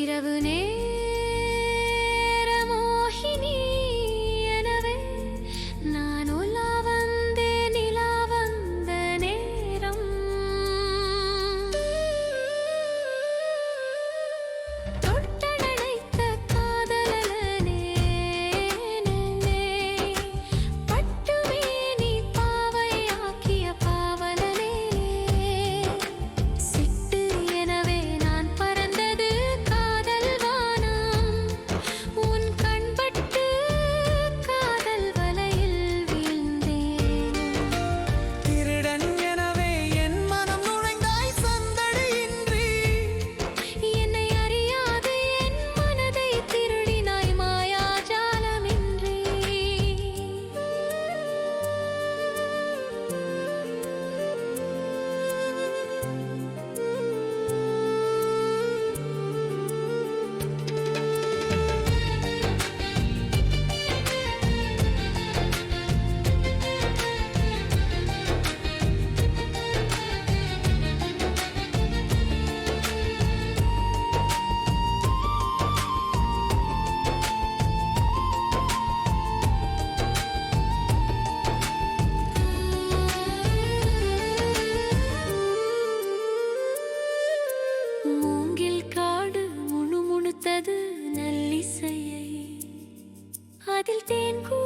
இரவு நேரம். அதில் தேன் கூ